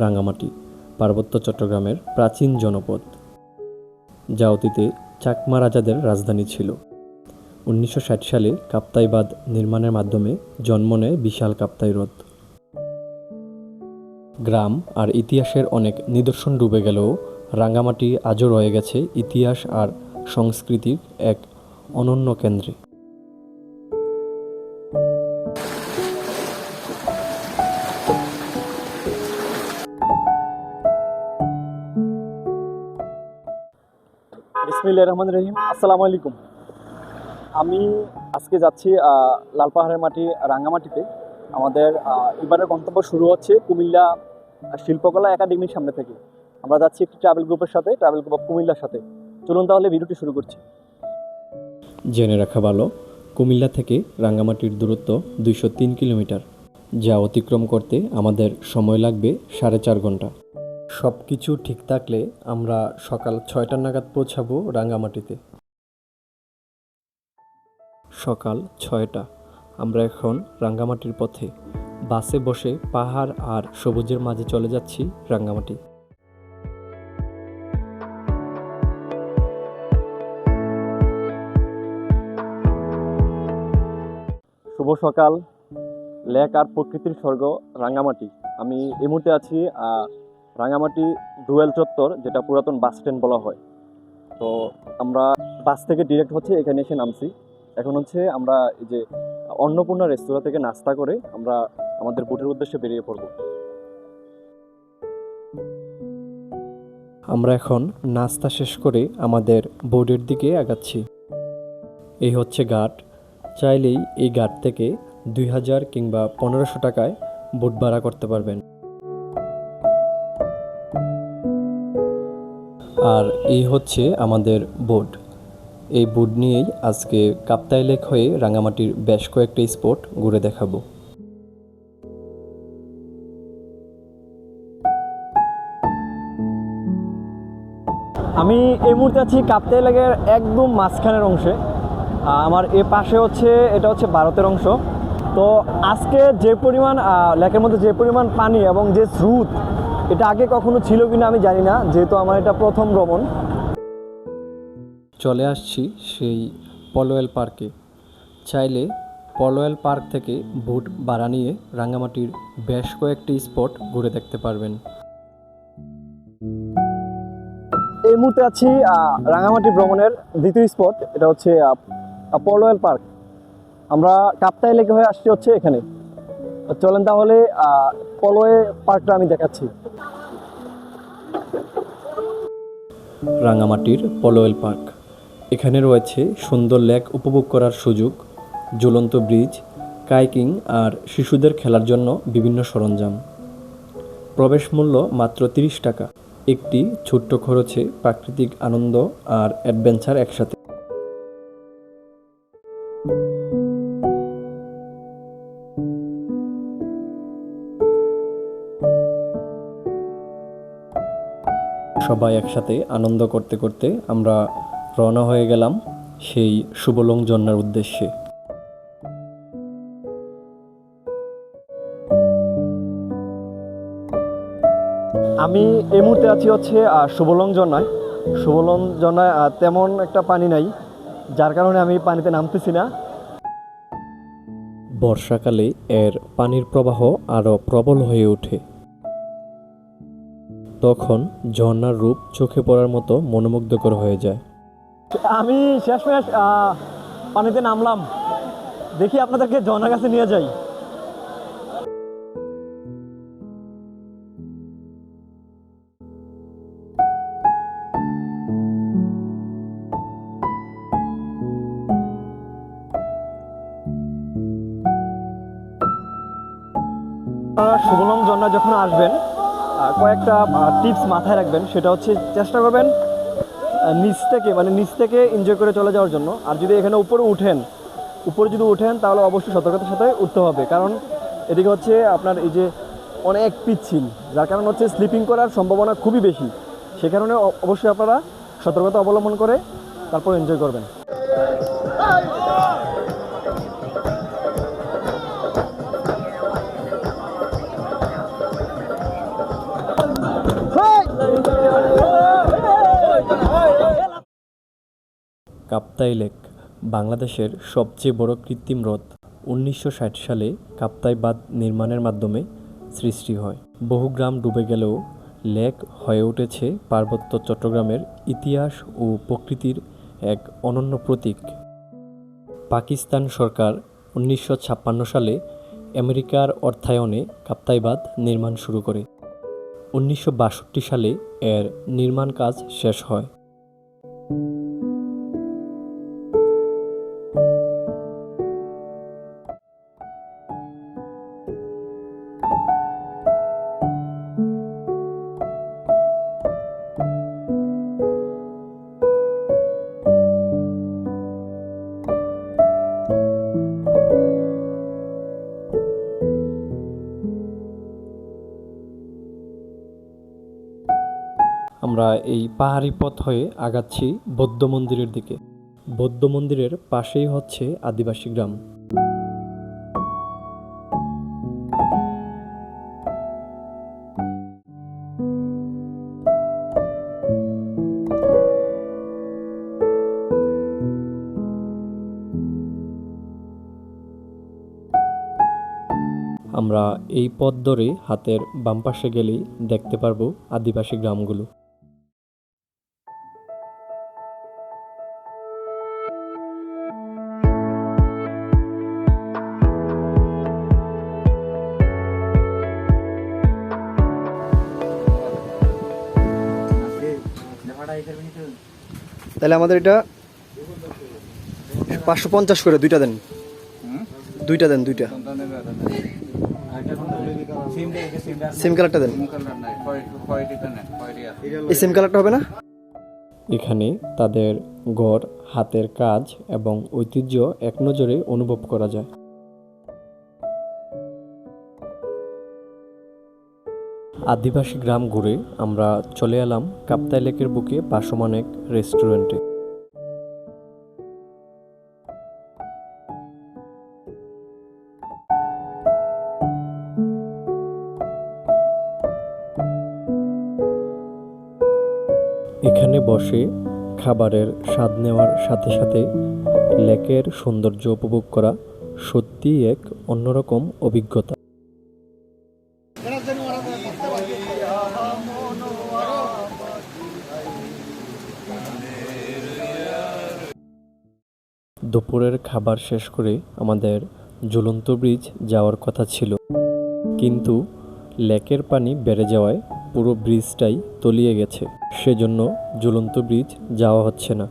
রাঙামাটি পার্বত্য চট্টগ্রামের প্রাচীন জনপদ, যা অতীতে চাকমা রাজাদের রাজধানী ছিল। উনিশশো ষাট সালে কাপ্তাই বাঁধ নির্মাণের মাধ্যমে জন্ম নেয় বিশাল কাপ্তাই হ্রদ। গ্রাম আর ইতিহাসের অনেক নিদর্শন ডুবে গেলেও রাঙামাটি আজও রয়ে গেছে ইতিহাস আর সংস্কৃতির এক অনন্য কেন্দ্রে। ইসমিল্লা রহমান রহিম। আসসালামু আলাইকুম। আমি আজকে যাচ্ছি লালপাহাড়ের মাটি, রাঙ্গামাটিতে। আমাদের এবারের গন্তব্য শুরু হচ্ছে কুমিল্লা শিল্পকলা একাডেমির সামনে থেকে। আমরা যাচ্ছি একটি ট্রাভেল গ্রুপের সাথে, ট্রাভেল গ্রুপ অফ কুমিল্লার সাথে। চলুন তাহলে ভিডিওটি শুরু করছি। জেনে রাখা ভালো, কুমিল্লা থেকে রাঙ্গামাটির দূরত্ব দুইশো তিন কিলোমিটার। যা অতিক্রম করতে আমাদের সময় লাগবে সাড়ে চার ঘণ্টা। সব কিছু ঠিক থাকলে আমরা সকাল ছয়টা নাগাদ পৌঁছাবো রাঙ্গামাটিতে। সকাল ছয়টা। আমরা এখন রাঙ্গামাটির পথে। বাসে বসে পাহাড় আর সবুজের মাঝে চলে যাচ্ছি রাঙ্গামাটি। শুভ সকাল। লেক আর প্রকৃতির স্বর্গ রাঙ্গামাটি। আমি এই মুহূর্তে আছি আহ, রাঙ্গামাটি ডুয়েল চত্বর যেটা পুরাতন বাস স্ট্যান্ড বলা হয়। তো আমরা বাস থেকে ডিরেক্ট হচ্ছে এখানে এসে নামছি। এখন হচ্ছে আমরা এই যে অন্নপূর্ণা রেস্তোরাঁ থেকে নাস্তা করে আমরা আমাদের বুটের উদ্দেশ্যে বেরিয়ে পড়ব। আমরা এখন নাস্তা শেষ করে আমাদের বোর্ডের দিকে আগাচ্ছি। এই হচ্ছে ঘাট। চাইলেই এই ঘাট থেকে দুই হাজার কিংবা পনেরোশো টাকায় বোট ভাড়া করতে পারবেন। আর এই হচ্ছে আমাদের বোট এই বোট নিয়েই আজকে কাপ্তাই লেক হয়ে রাঙামাটির বেশ কয়েকটা স্পট ঘুরে দেখাবো। আমি এই মুহূর্তে আছি কাপ্তাই লেকের একদম মাঝখানের অংশে। আমার এ পাশে হচ্ছে, এটা হচ্ছে ভারতের অংশ। তো আজকে যে পরিমাণ লেকের মধ্যে যে পরিমাণ পানি এবং যে স্রোত এটা আগে কখনো ছিল কিনা আমি জানি না যেহেতু আমার এটা প্রথম ভ্রমণ। চলে আসছি সেই পলোয়েল পার্কে। চাইলে পলোয়েল পার্ক থেকে বুট ভাড়া নিয়ে রাঙ্গামাটির বেশ কয়েকটি স্পট ঘুরে দেখতে পারবেন। এই মুহূর্তে আছি রাঙামাটি ভ্রমণের দ্বিতীয় স্পট এটা হচ্ছে পলোয়েল পার্ক। আমরা কাপ্তাই লেগে হয়ে আসছি হচ্ছে এখানে। চলেন তাহলে পলোয়ে পার্কটা আমি দেখাচ্ছি। রাঙ্গামাটির পলোয়েল পার্ক। এখানে রয়েছে সুন্দর লেক উপভোগ করার সুযোগ, ঝুলন্ত ব্রিজ, কাইকিং আর শিশুদের খেলার জন্য বিভিন্ন সরঞ্জাম। প্রবেশ মূল্য মাত্র তিরিশ টাকা। একটি ছোট্ট খরচে প্রাকৃতিক আনন্দ আর অ্যাডভেঞ্চার একসাথে। সবাই একসাথে আনন্দ করতে করতে আমরা রওনা হয়ে গেলাম সেই শুভলং জন্নার উদ্দেশ্যে। আমি এই মুহূর্তে আছি হচ্ছে শুভলং সুবলং জন্নায় সুবলং জন্নায় তেমন একটা পানি নাই, যার কারণে আমি পানিতে নামতেছি না। বর্ষাকালে এর পানির প্রবাহ আরও প্রবল হয়ে ওঠে। তখন ঝর্ণার রূপ চোখে পড়ার মতো মনোমুগ্ধকর হয়ে যায়। আমি শেষমেশ পানিতে নামলাম। দেখি আপনাদেরকে ঝর্ণার কাছে নিয়ে যাই। শুভলং ঝর্ণা যখন আসবেন কয়েকটা টিপস মাথায় রাখবেন। সেটা হচ্ছে চেষ্টা করবেন নিচ থেকে মানে নিচ থেকে এনজয় করে চলে যাওয়ার জন্য। আর যদি এখানে উপরে উঠেন, উপরে যদি উঠেন, তাহলে অবশ্যই সতর্কতার সাথে উঠতে হবে। কারণ এদিকে হচ্ছে আপনার এই যে অনেক পিচ্ছিল, যার কারণে হচ্ছে স্লিপিং করার সম্ভাবনা খুবই বেশি। সে কারণে অবশ্যই আপনারা সতর্কতা অবলম্বন করে তারপর এনজয় করবেন। কাপ্তাই লেক, বাংলাদেশের সবচেয়ে বড় কৃত্রিম হ্রদ, উনিশশো ষাট সালে কাপ্তাই বাঁধ নির্মাণের মাধ্যমে সৃষ্টি হয়। বহু গ্রাম ডুবে গেলেও লেক হয়ে উঠেছে পার্বত্য চট্টগ্রামের ইতিহাস ও প্রকৃতির এক অনন্য প্রতীক। পাকিস্তান সরকার উনিশশো ছাপ্পান্ন সালে আমেরিকার অর্থায়নে কাপ্তাই বাঁধ নির্মাণ শুরু করে। উনিশশো বাষট্টি সালে এর নির্মাণ কাজ শেষ হয়। আমরা এই পাহাড়ি পথ হয়ে আগাচ্ছি বৌদ্ধ মন্দিরের দিকে। বৌদ্ধ মন্দিরের পাশেই হচ্ছে আদিবাসী গ্রাম। আমরা এই পথ ধরে হাতের বাম পাশে গেলেই দেখতে পারব আদিবাসী গ্রামগুলো। তাহলে আমাদের এটা পাঁচশো পঞ্চাশ করে দুইটা দেন। দুইটা দেন দুইটা। সিম কালারটা দেন। এই সিম কালারটা হবে না? এখানে তাদের গড় হাতের কাজ এবং ঐতিহ্য এক নজরে অনুভব করা যায়। আদিবাসী গ্রাম ঘুরে আমরা চলে এলাম কাপ্তাই লেকের বুকে পাশমান এক রেস্টুরেন্টে। এখানে বসে খাবারের স্বাদ নেওয়ার সাথে সাথে লেকের সৌন্দর্য উপভোগ করা সত্যিই এক অন্যরকম অভিজ্ঞতা। দুপুরের খাবার শেষ করে আমাদের ঝুলন্ত ব্রিজ যাওয়ার কথা ছিল। কিন্তু লেকের পানি বেড়ে যাওয়ায় পুরো ব্রিজটাই তলিয়ে গেছে। সেজন্য ঝুলন্ত ব্রিজ যাওয়া হচ্ছে না।